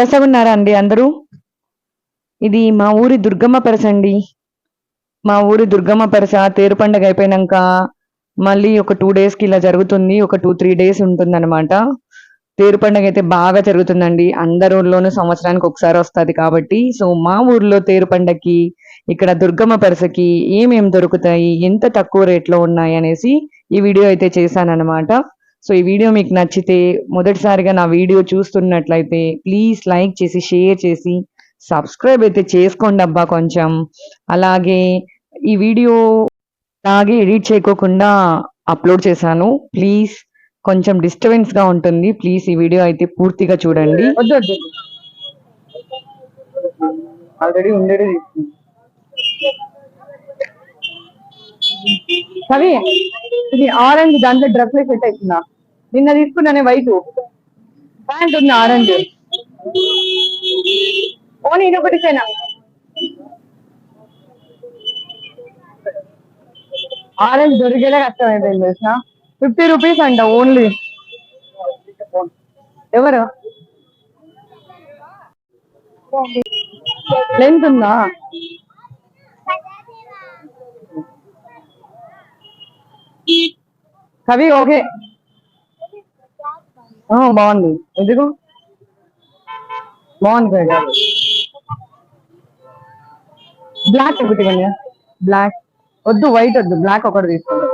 కులాసాగా ఉన్నారా అండి అందరూ. ఇది మా ఊరి దుర్గమ్మ పెరస అండి. మా ఊరి దుర్గమ్మ పెరస తేరు పండగ అయిపోయినాక మళ్ళీ ఒక టూ డేస్కి ఇలా జరుగుతుంది. ఒక టూ త్రీ డేస్ ఉంటుంది అనమాట తేరు పండగ అయితే బాగా జరుగుతుందండి. అందరి ఊర్లోనూ సంవత్సరానికి ఒకసారి వస్తుంది కాబట్టి. సో మా ఊర్లో తేరు పండగకి ఇక్కడ దుర్గమ్మ పెరసకి ఏమేమి దొరుకుతాయి ఎంత తక్కువ రేట్లో ఉన్నాయి అనేసి ఈ వీడియో అయితే చేశానన్నమాట. సో ఈ వీడియో మీకు నచ్చితే మొదటిసారిగా నా వీడియో చూస్తున్నట్లయితే ప్లీజ్ లైక్ చేసి షేర్ చేసి సబ్స్క్రైబ్ అయితే చేసుకోండి అబ్బా కొంచెం. అలాగే ఈ వీడియో అలాగే ఎడిట్ చేయకోకుండా అప్లోడ్ చేశాను. ప్లీజ్ కొంచెం డిస్టర్బెన్స్గా ఉంటుంది. ప్లీజ్ ఈ వీడియో అయితే పూర్తిగా చూడండి. ఆల్రెడీ ఉండేది. కవి ఇది ఆరెంజ్ దాంట్లో డ్రెస్ ఫిట్ అవుతుందా? నిన్న తీసుకున్నానే వైట్. ప్యాంట్ ఉంది ఆరెంజ్? ఓన్ ఇదొకటి ఒకటి సేనా ఆరెంజ్ దొరికేదే కష్టం అయిపోయింది తెలిసిన ఫిఫ్టీ రూపీస్ అంట ఓన్లీ. ఎవరు? లెంత్ ఉందా? కవి ఓకే. బాగుంది. ఎందుకు? బాగుంది కవి బ్లాక్ ఒకటి కానీ బ్లాక్ వద్దు వైట్ వద్దు. బ్లాక్ ఒకటి తీసుకోండి.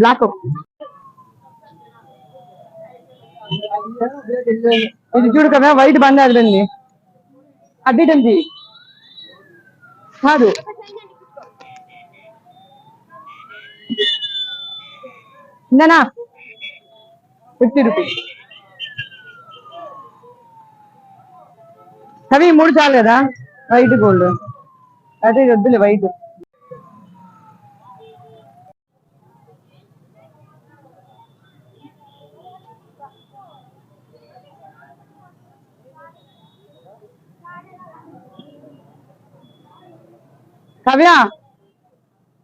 బ్లాక్ ఇది చూడు కదా వైట్ బంద్ అదండి అడ్డిటంది కాదు. ఇందనా? Fifty rupees. అవి మూడు చాలు కదా? వైట్ గోల్డ్ అదే వద్దులే వైట్ కవ్య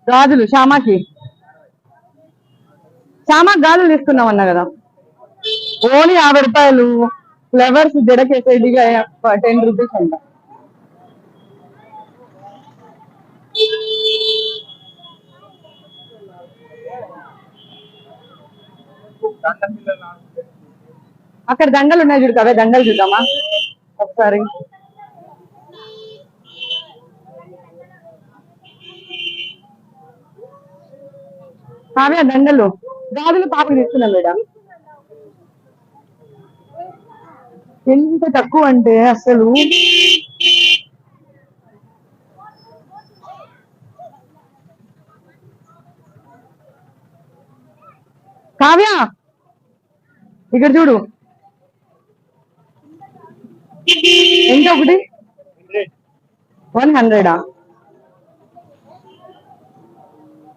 గాజులు శ్యామాకి. శ్యామా గాజులు తీసుకున్నాం అన్న కదా. ఓన్లీ యాభై రూపాయలు. ఫ్లవర్స్ జడకేసేదిగా టెన్ రూపీస్ అంట. అక్కడ దండలు ఉన్నాయి చూడు కదా దండలు చూద్దామా? ఒకసారి. కావ్య దండలు. గాజులు పాపం తీసుకున్నాం మేడం. ఎంత తక్కువ అంటే అసలు? కావ్య! ఇక్కడ చూడు. ఎంత ఒకటి? వన్ హండ్రెడా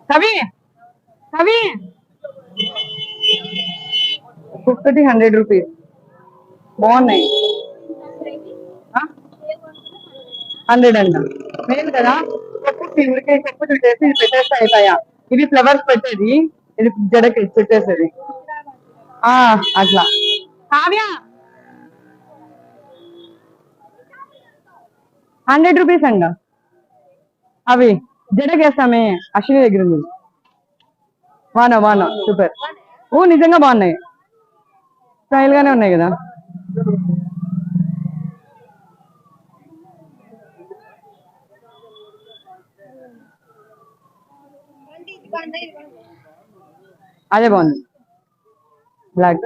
కవి! కవి! ఒక్కొక్కటి హండ్రెడ్ రూపీస్ బాగున్నాయి. హండ్రెడ్ అంట. లేదు కదా? ఒక్కొక్కటి ఉడికే చెప్పు చుట్టేసి ఇది పెట్టేస్తే అయిపోయా ఇది ఫ్లవర్స్ పెట్టేది ఇది జడకి పెట్టేసేది. ఆ అట్లా. కావ్య! హండ్రెడ్ రూపీస్ అంట. అవి జడకేస్తామే అశ్విని దగ్గర ఉంది. బాగున్నా బాగున్నా సూపర్. ఓ నిజంగా బాగున్నాయి. స్టైల్ గానే ఉన్నాయి కదా. అదే బాగుంది. బ్లాక్.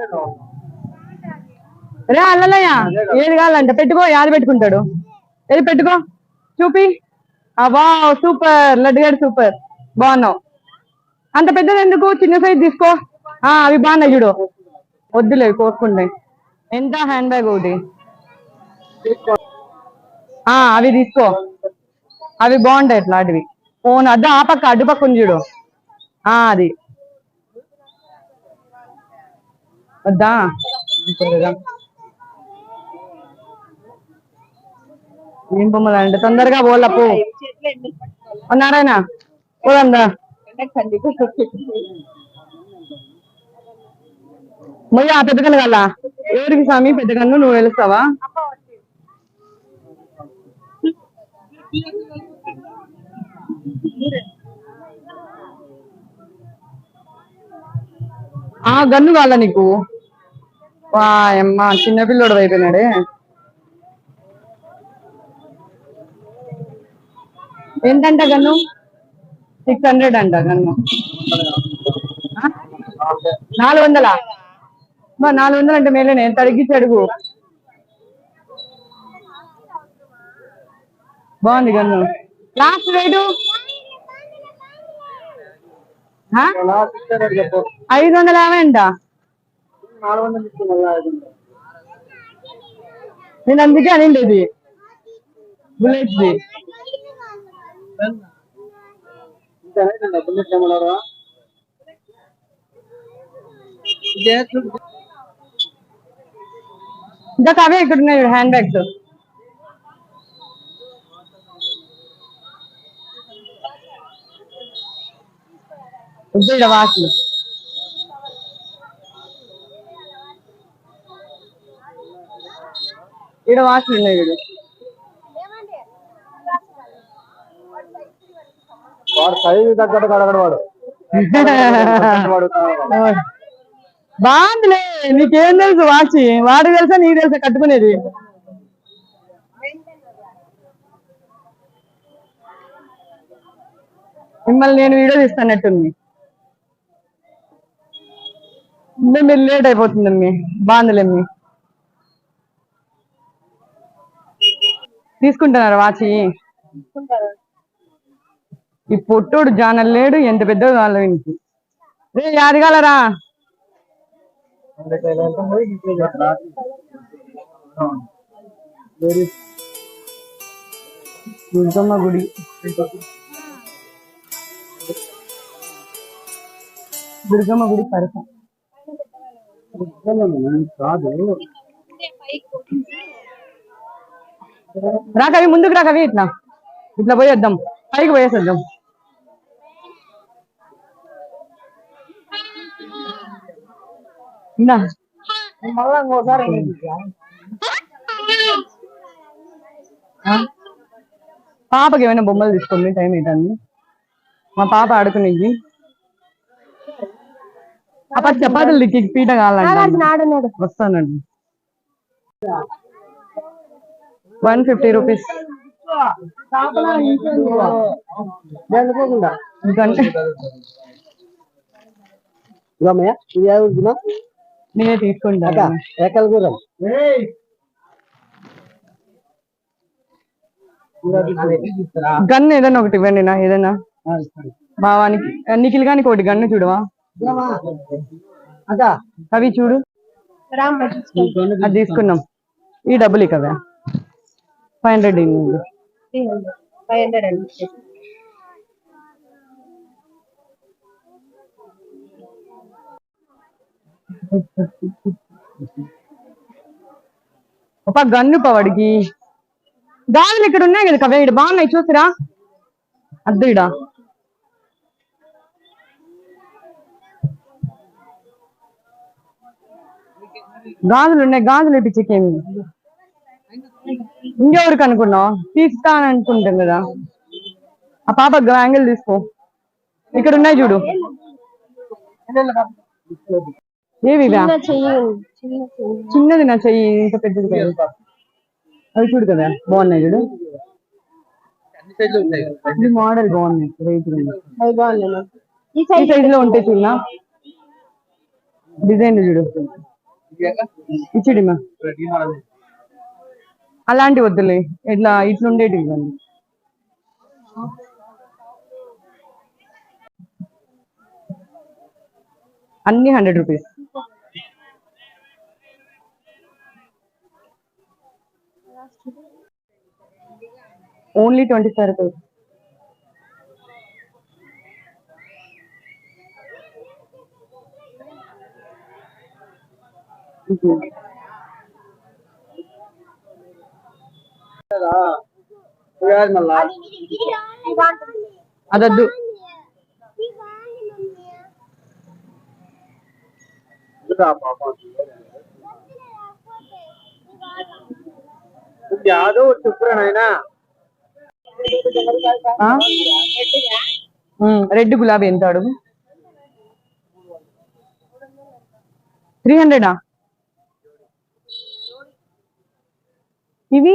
రే అల్లలయ్య ఏది కావాలంటే పెట్టుకో యాది పెట్టుకుంటాడు. ఏది పెట్టుకో చూపి. అవా సూపర్ లడ్డుగాడు సూపర్. బాగున్నావు. అంత పెద్దది ఎందుకు? చిన్న సైజ్ తీసుకో. ఆ అవి బాగున్నాయి చూడు. వద్దులే కోసుకుంటే ఎంత హ్యాండ్ బ్యాగ్ ఒకటి? ఆ అవి తీసుకో. అవి బాగుంటాయి ఇట్లాంటివి. ఫోన్ అద్దు ఆ పక్క అడ్డు పక్క ఉంది చూడు. ఆ అది. వద్దా ఏం బొమ్మలు అంటే తొందరగా పోలప్పు నారాయణ పోదందా మొయ్య పెద్ద కన్ను కల్లా. ఎవరికి స్వామి? పెద్ద కన్ను నువ్వు వెలుస్తావా ఆ గన్ను కాల నీకు? వా అమ్మ చిన్నపిల్లడు అయిపోయినాడే. ఏంటంట గన్ను? సిక్స్ హండ్రెడ్ అంట గన్ను నాలుగు వందలా మా నాలుగు వందలు అంటే మేలేనే తగ్గించి అడుగు. బాగుంది గన్ను లాస్ట్ రేటు ఐదు వందల యాభై అంట. నేను అందుకే అనిండేది. బుల్లెట్స్ ఇంకా అవే ఇక్కడ ఉన్నాయి హ్యాండ్ బ్యాగ్స్ ఇక్కడ వాచ్లు ఇక్కడ వాచ్లు ఉన్నాయి ఇక్కడ వాడు సైజు తగ్గట్టు అడగడు వాడు. వాడు బాగుందిలే నీకేం తెలుసు వాచ్? వాడికి తెలుసా నీకు తెలుసా కట్టుకునేది? మిమ్మల్ని నేను వీడియో తీస్తానట్టుంది. మీరు లేట్ అయిపోతుందమ్మి బాగుందిలేమ్మి తీసుకుంటున్నారు వాచి? ఈ పొట్టుడు జానల్ లేడు ఎంత పెద్ద వాళ్ళ వీనికి రే యాదిగాలరా? దుర్గమ్మ గుడి. దుర్గమ్మ గుడి పరస కాదు రా కవి ముందుకు రా కవి ఇట్లా. ఇట్లా పోయేద్దాం పైకి పోయేసేద్దాం మళ్ళా ఇంకోసారి ఆ? పాపకి ఏమైనా బొమ్మలు తీసుకోండి టైం ఏంటండి మా పాప ఆడుకునేది అప్పటి చపాతీలు పీట కావాలంటే వస్తానండి వన్ ఫిఫ్టీ రూపీస్ ఎందుకంటే నేనే తీసుకుంటా గురం గన్ ఏదైనా ఒకటి ఇవ్వండి నా ఏదైనా. భావానికి నిఖిల్ గానికి ఒకటి గన్ను చూడవా? అవి చూడు. అది తీసుకున్నాం. ఈ డబ్బులు కదా. ఫైవ్ హండ్రెడ్ ఫైవ్ హండ్రెడ్ ఒక గన్ను పవాడికి గాజులు ఇక్కడ ఉన్నాయి కదా కవేడు ఇక్కడ బాగున్నాయి చూసిరా? అద్దు ఇడా. గాజులు ఉన్నాయి గాజులు ఇప్పించేకేమి ఇంకెవరికి అనుకున్నావు? తీస్తాను అనుకుంటాం కదా. ఆ పాప యాంగిల్ తీసుకో. ఇక్కడ ఉన్నాయి చూడు. ఏవి? చిన్నది నా చెయ్యి ఇంత పెద్దది కాదు. అవి చూడు కదా బాగున్నాయి చూడు. ఇది మోడల్ బాగున్నాయి ఈ సైజ్లో ఉంటాయి చూడనా డిజైన్ చూడు. ఇచ్చిడిమా అలాంటి వద్దులే ఇట్లా ఇట్లా ఉండేటి ఇవ్వండి అన్ని hundred rupees only twenty five rupees అదద్దు. యాదో చెప్పురా నాయనా. రెడ్ గులాబీ ఎంత అడుగు త్రీ హండ్రెడా? ఇవి?